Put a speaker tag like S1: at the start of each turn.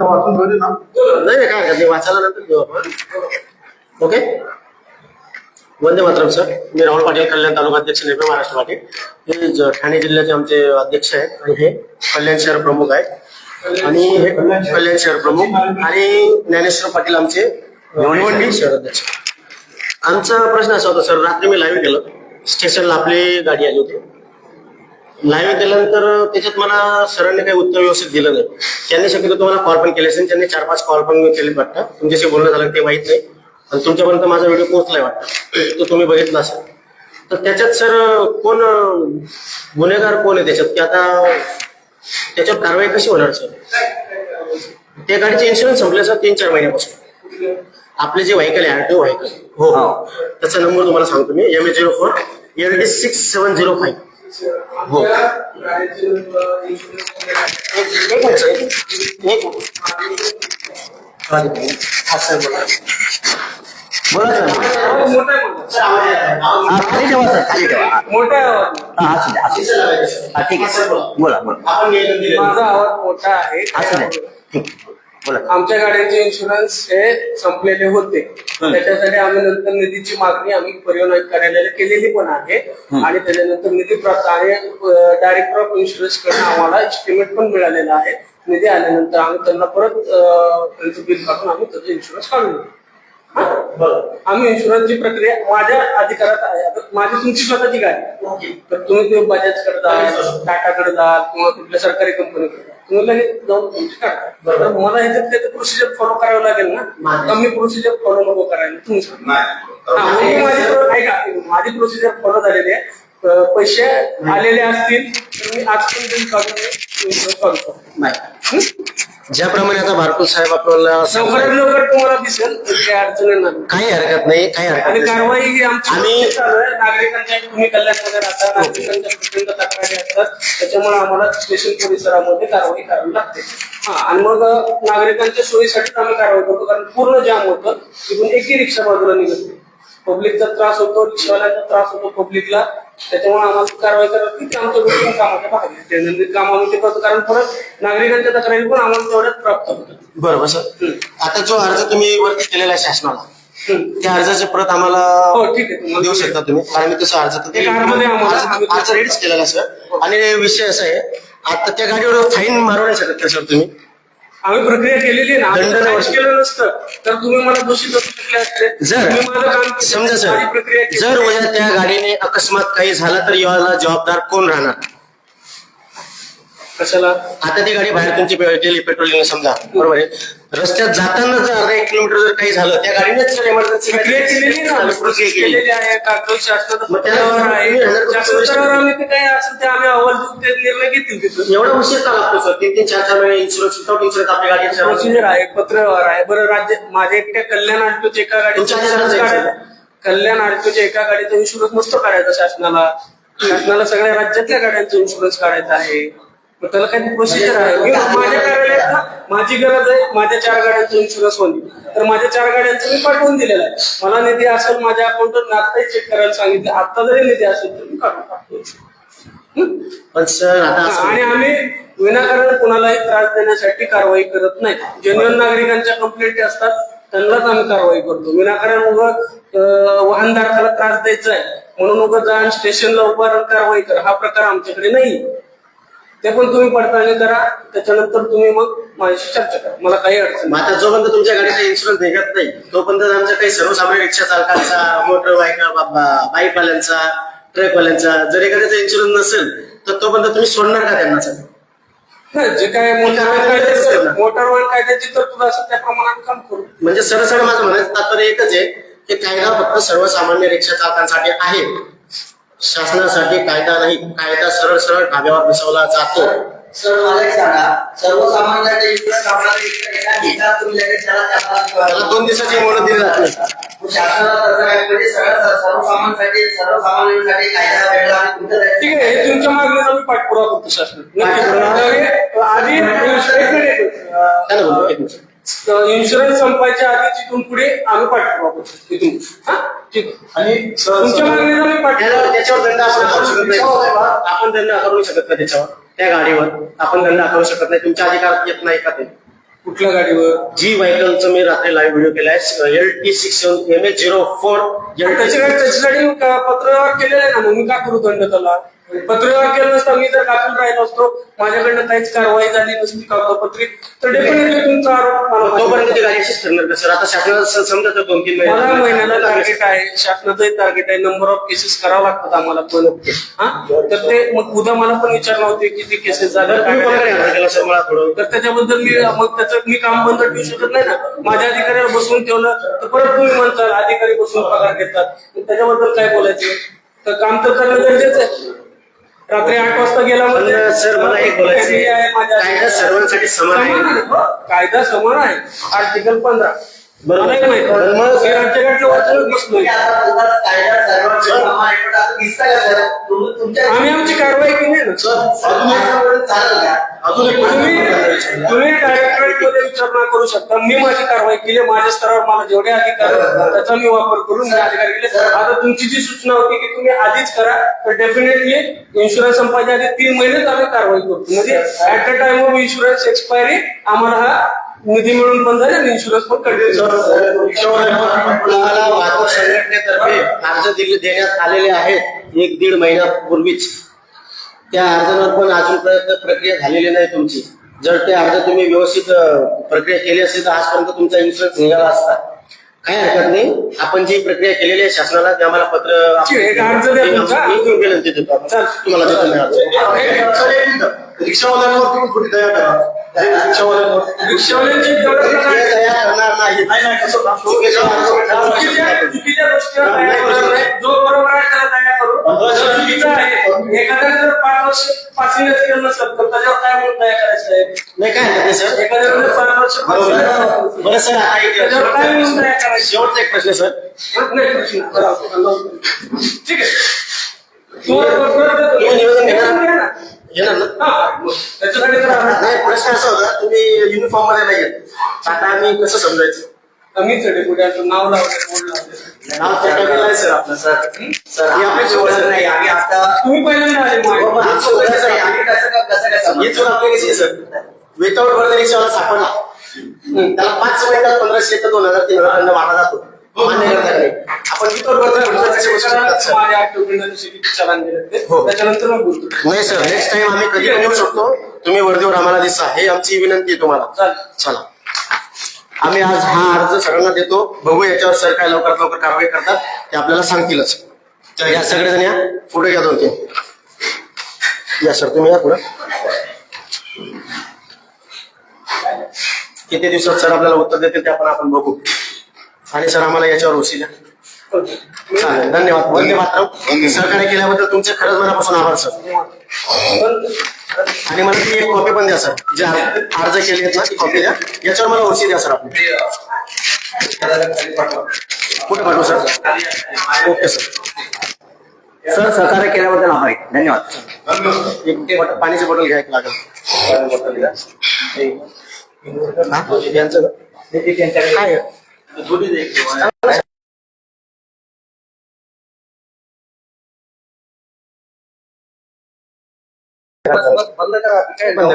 S1: वाचून घेऊ ना
S2: नाही नाही, काय हरकत नाही वाचायला नंतर घेऊ आपण ओके वंदे मातरम सर मी राहुल पाटील कल्याण तालुका अध्यक्ष नेपे महाराष्ट्र पाटील हे ठाणे जिल्ह्याचे आमचे अध्यक्ष आहेत आणि हे कल्याण शहर प्रमुख आहेत आणि हे कल्याण शहर प्रमुख आणि ज्ञानेश्वर पाटील आमचे भिवंडी शहर अध्यक्ष आमचा प्रश्न असा होता सर रात्री मी लाईव्ह केलं. स्टेशनला आपली गाडी आली होती. लाईव्ह केल्यानंतर त्याच्यात मला सरांनी काही उत्तर व्यवस्थित दिलं नाही. त्यांनी शक्यतो तुम्हाला कॉल पण केले असेल त्यांनी चार पाच कॉल पण केले वाटतं. तुमच्याशी बोलणं झालं ते माहीत नाही. आणि तुमच्यापर्यंत माझा व्हिडिओ पोहोचलाय वाटतं. तो तुम्ही बघितला असेल. तर त्याच्यात सर कोण गुन्हेगार कोण आहे त्याच्यात? की आता त्याच्यावर कारवाई कशी होणार सर? त्या गाडीचे इन्शुरन्स संपले सर तीन चार महिन्यापासून. आपले जे व्हायकल आहे आरटीओ व्हायकल हो. हो. त्याचा नंबर तुम्हाला सांगतो मी. M A zero four L D six seven zero five हो एक मिनिट सर एक मिनिट हा सर बोला
S3: बोला सर
S2: सर आवाज येत आहे. आवाज-
S3: हा, खाली ठेवा सर खाली ठेवा हा,
S4: मोठा
S3: हा, असू द्या असू द्या हा, ठीक आहे सर बोला बोला
S2: आपण निवेदन दिलेलं आहे.
S4: माझा आवाज मोठा आहे
S3: असू द्या ठीक आहे. बोला
S4: आमच्या गाड्यांचे इन्शुरन्स हे संपलेले होते. त्याच्यासाठी आम्ही नंतर निधीची मागणी आम्ही परिवहन कार्यालयाला केलेली पण आहे. आणि त्याच्यानंतर निधी प्राप्त आणि डायरेक्टर ऑफ इन्शुरन्सकडून आम्हाला एस्टिमेट पण मिळालेला आहे. निधी आल्यानंतर आम्ही त्यांना परत त्यांचं बिल काढून आम्ही त्याचा इन्शुरन्स काढून. आम्ही इन्शुरन्सची प्रक्रिया माझ्या अधिकारात आहे. माझी तुमची स्वतःची गाडी. तर तुम्ही बजाज करता टाटाकडे जा किंवा कुठल्या सरकारी कंपनीकडे जा. तुम्ही लगेच जाऊन तुमची मला ह्याच्यात त्याचं प्रोसिजर फॉलो करावं लागेल ना? मी प्रोसिजर फॉलो नको करायला. तुम्ही सांगा. हा, मग माझी pro- ऐका माझी प्रोसिजर फॉलो झालेली आहे. अं, पैसे आलेले असतील तर मी आज पण बिल काढून मी शकतो
S2: नाही. ज्याप्रमाणे आता भारपूर साहेब आपल्याला
S4: लवकरात
S2: सांगतायत,
S4: लवकर तुम्हाला दिसेल काही अडचण येणार नाही.
S2: काही हरकत नाही काही हरकत
S4: आणि
S2: नाही.
S4: कारवाई ही आमची
S2: आम्ही-
S4: चालू आहे. नागरिकांच्या तुम्ही कल्याणमध्ये राहता नागरिकांच्या प्रचंड तक्रारी असतात. त्याच्यामुळे आम्हाला स्टेशन परिसरामध्ये कारवाई करावी लागते. हा आणि मग नागरिकांच्या सोयीसाठी आम्ही कारवाई करतो कारण पूर्ण जाम होतं. तिथून एकही रिक्षा बाजूला निघत नाही. पब्लिकचा त्रास होतो रिक्षावाल्यांचा त्रास होतो पब्लिकला त्याच्यामुळे आम्हाला कारवाई करावी लागते आमच्या गोष्टी कामाच्या भाग आहे. दैनंदिन काम आम्ही ते करतो. कारण परत नागरिकांच्या तक्रारी पण आम्हाला तेवढ्याच प्राप्त होतात.
S2: बरोबर सर. आता जो अर्ज तुम्ही वरती केलेला आहे शासनाला
S4: हम्म.
S2: त्या अर्जाची प्रत आम्हाला
S4: हो ठीक आहे. तुम्हाला
S2: देऊ शकता तुम्ही. कारण मी तसं अर्ज तर
S4: आम्हाला-
S2: अर्ज- अर्ज रेडीच केलेला आहे, सर. आणि विषय असा आहे आता त्या गाडीवर फाईन मारू नाही शकत का सर तुम्ही
S4: आम्ही प्रक्रिया केलेली आहे ना आम्ही जर केलं नसतं. तर तुम्ही मला दोषी धरू शकले असते.
S2: जर
S4: माझं काम केलं,
S2: समजा
S4: माझी
S2: सर
S4: प्रक्रिया केली.
S2: जर उद्या त्या गाडीने अकस्मात काही झालं तर याला जबाबदार कोण राहणार?
S4: कशाला?
S2: आता ती गाडी बाहेर तुमची पे- गेली पेट्रोलिंग समजा. बरोबर आहे. रस्त्यात जाताना जर अर्धा एक किलोमीटर जर काही झालं त्या गाडीनेच सर इमर्जन्सी
S4: प्रक्रिया केलेली आहे ना
S2: प्रक्रिया केली.
S4: केलेली आहे कागद शासनाचा
S2: मग त्याला
S4: स्तरावर आहे.
S2: तुम्ही हजार रुपये
S4: शासन स्तरावर आम्ही ते काय असेल ते आम्ही अहवाल देऊ ते निर्णय घेतील तिथं
S2: एवढा उशीर का लागतो सर तीन तीन चार चार महिने इन्शुरन्स विदाउट इन्शुरन्स आपल्या गाडीचा
S4: प्रोसिजर आहे पत्रव्यवहार आहे. बरं राज्य माझ्या एकट्या कल्याण आरटीओच्या एका गाडीचा
S2: तुमच्या अधिकारात
S4: कल्याण आरटीओच्या एका गाडीचा इन्शुरन्स नसतो काढायचा शासनाला. शासनाला सगळ्या राज्यातल्या गाड्यांचा इन्शुरन्स काढायचा आहे. त्याला काही प्रोसिजर आहे. माझ्या कार्यालयात माझी गरज आहे माझ्या चार गाड्यांचा इन्शुरन्स होईल तर माझ्या चार गाड्यांचं मी पाठवून दिलेलं आहे. मला निधी असेल माझ्या अकाउंटवर आत्ताही चेक करायला सांगितलं. आता जरी निधी असेल तर मी काढून टाकतो?
S2: पण सर आता असं-
S4: आणि आम्ही विनाकारण कुणालाही त्रास देण्यासाठी कारवाई करत नाही. जेन्युअन नागरिकांच्या कंप्लेंटी असतात त्यांनाच आम्ही कारवाई करतो. विनाकारण उग वाहनधारकाला त्रास द्यायचा आहे. म्हणून उग जा स्टेशनला उभा राहून कारवाई कर. हा प्रकार आमच्याकडे नाही. ते पण तुम्ही पडताळणी करा त्याच्यानंतर तुम्ही मग माझ्याशी चर्चा करा. मला काही अडचण
S2: मग आता जोपर्यंत तुमच्या गाडीचा इन्शुरन्स निघत नाही तोपर्यंत आमच्या काही सर्वसामान्य रिक्षा चालकांचा मोटर बाईकवाल्यांचा ट्रकवाल्यांचा जर एखाद्याचा इन्शुरन्स नसेल तर तोपर्यंत तुम्ही सोडणार का त्यांना सर
S4: जे काय मोटार वाहन कायद्याची तरतूद असेल त्या प्रमाणात काम करू.
S2: म्हणजे सरळ माझं म्हणायचं तात्पर्य एकच आहे की कायदा फक्त सर्वसामान्य रिक्षा चालकांसाठी आहे. शासनासाठी कायदा नाही कायदा सरळ सरळ ढाब्यावर बसवला जातो
S5: सर मला एक सांगा सर्वसामान्यांच्या इन्शुरन्स आपल्याला एक- एका घेतात तुम्ही लगेच त्याला
S2: त्याला
S5: त्याला
S2: दोन दिवसाची मुदत दिली जात नाही
S5: शासनाला तसं काय म्हणजे सगळं सर्वसामान्यांसाठी सर्वसामान्यांसाठी कायदा वेगळा आणि तुमचं ते-
S4: ठीक आहे हे तुमच्या मागणीचा मी पाठपुरावा करतो शासन नक्की करू. आधी एक मिनिट, एक मिनिट.
S2: त्याला बोलतो एक मिनिट.
S4: इन्शुरन्स संपायच्या आधी तिथून पुढे आम्ही पाठपुरावा करतो तिथून. हा? ठीक आहे.
S1: आणि
S4: तुमच्या मी
S2: त्याला-
S4: पाठपुरावा
S2: त्याच्यावर दंड आपण करू शकत नाही. आपण दंड करू शकत नाही त्याच्यावर? त्या गाडीवर आपण दंड करू शकत नाही. तुमच्या अधिकारात येत नाही का ते?
S4: कुठल्या गाडीवर?
S2: जी व्हेकलचं मी रात्री लाईव्ह व्हिडिओ केलाय. L T six M H zero four L T
S4: त्याच्यासाठी का- पत्रव्यवहार केलेला आहे ना? मग मी का करू दंड त्याला? पत्रव्यवहार केला नसता मी जर दाखल राहिलो असतो. माझ्याकडनं काहीच कारवाई झाली नसती कागदपत्री. तर डेफिनेटली तुमचा आरोप मला
S2: तोपर्यंत ती
S4: आहे.
S2: गाडी अशीच फिरणार का सर? आता शासनाला समजा तर दोन तीन
S4: मला महिन्याला
S2: महिने
S4: टार्गेट आहे. शासनाचंही टार्गेट आहे. नंबर ऑफ केसेस करावं लागतात आम्हाला पण. हा? तर ते मग उद्या मला पण विचारलं होते किती केसेस झाल्या
S2: सर मला थोडं
S4: तर त्याच्याबद्दल मी मग त्याचं मी काम बंद ठेवू शकत नाही ना. माझ्या अधिकाऱ्याला बसवून ठेवलं तर परत तुम्ही म्हणताल अधिकारी बसून पगार घेतात. त्याच्याबद्दल काय बोलायचं? तर काम तर करणं गरजेचं आहे. रात्री आठ वाजता गेला म्हणजे
S2: पण सर मला एक बोलायचं
S4: आहे,
S2: कायदा सर्वांसाठी समान आहे.
S4: आहे. हो, कायदा समान आहे. आर्टिकल पंधरा.
S2: बरोबर.
S4: मला एक माहिती.
S2: पण मग-
S4: मी राज्यघटना वाचूनच बसलोय.
S5: आहे, सर?
S4: आम्ही आमची कारवाई केली ना.
S5: का?
S2: अजून एक
S4: तुम्ही तुम्ही डायरेक्टरेट मध्ये विचारणा करू शकता. मी माझी कारवाई केली माझ्या स्तरावर मला जेवढे अधिकार त्याचा मी वापर करून मी अधिकार केले. आता तुमची जी सूचना होती की तुम्ही आधीच करा तर डेफिनेटली इन्शुरन्स संपायच्या आधी तीन महिनेच आम्ही कारवाई करतो. म्हणजे at the time of insurance expiry आम्हाला हा निधी मिळून पण झाले आणि इन्शुरन्स पण कंटिन्यू
S2: तुम्हाला वाहतूक संघटनेतर्फे अर्ज दिले देण्यात आलेले आहेत एक दीड महिन्यापूर्वीच. त्या अर्जावर पण अजून प्रक्रिया झालेली नाही तुमची. जर ते अर्ज तुम्ही व्यवस्थित प्रक्रिया केली असती तर आजपर्यंत तुमचा इन्शुरन्स निघाला असता. काय हरकत नाही. आपण जी प्रक्रिया केलेली आहे शासनाला ते आम्हाला पत्र विनंती देतो. तुम्हाला.
S1: रिक्षावाल्यांवर कुठे दया करा. रिक्षावाल्यांवर.
S2: करणार नाही
S4: त्याच्यावर काय करायचं
S2: नाही काय हरकत नाही सर बरोबर.
S4: केलं
S2: बरं सर आता एक
S4: त्याच्यावर काय म्हणून करायचं
S2: शेवटचा एक प्रश्न सर
S4: नाही प्रश्न करा. ठीक आहे.
S2: तुम्ही निवेदन घेणार?
S4: ना.
S2: ना
S4: हा, मग त्याच्यासाठी तर आपण-
S2: नाही प्रश्न असा होता तुम्ही युनिफॉर्ममध्ये नाही येत आता आम्ही कसं समजायचं
S4: मीच आहे पुढे असं नाव लावलं बोर्ड लावलं
S2: नाव आहे सर आपलं सर
S5: सर
S2: ही आपली सर.
S5: नाही आम्ही आता
S4: तुम्ही पहिल्यांदा आले
S2: बाबा. ही आहे, सर.
S5: आम्ही कसं कसं कसं
S2: ही चूक आपली कशी आहे, सर विदाउट वर्ध रिक्षावाला सापडला. त्याला पाच महिन्यात पंधराशे ते दोन हजार तीन हजार दंड मारला जातो. मान्य करता नाही? आपण विदाउट वर्ध रिक्षावाला कशी बसू शकतात, सर?
S4: माझ्या आठवड्याला किती चलन दिलं ते
S2: हो.
S4: त्याच्यानंतर मग बोलतो.
S2: नाही सर नेक्स्ट टाइम आम्ही कधी पण येऊ शकतो. तुम्ही वर्दीवर आम्हाला दिसा. हे आमची विनंती आहे तुम्हाला.
S4: चालेल.
S2: चला. आम्ही आज हा अर्ज सरांना देतो. बघू याच्यावर सर काय लवकरात लवकर कारवाई करतात ते आपल्याला सांगतीलच. तर या सगळेजण या. पुढे घ्या दोन या सर तुम्ही या पुढे. किती दिवसात सर आपल्याला उत्तर देतील ते आपण आपण बघू. आणि सर आम्हाला याच्यावर उशी द्या. चालेल धन्यवाद. वंदे सहकार्य केल्याबद्दल तुमचे खरंच मनापासून आभार सर. आणि मला ती एक कॉपी पण द्या सर जे अर्ज केले आहेत ना ती कॉपी द्या. याच्यावर मला ओळशी द्या सर आपण कुठे पाठवू सर ओके सर
S3: सर सहकार्य केल्याबद्दल आभारी. धन्यवाद.
S2: एक बॉटल पाण्याची बॉटल घ्या एक लागेल. बॉटल घ्या? यांचं? काय? Bắt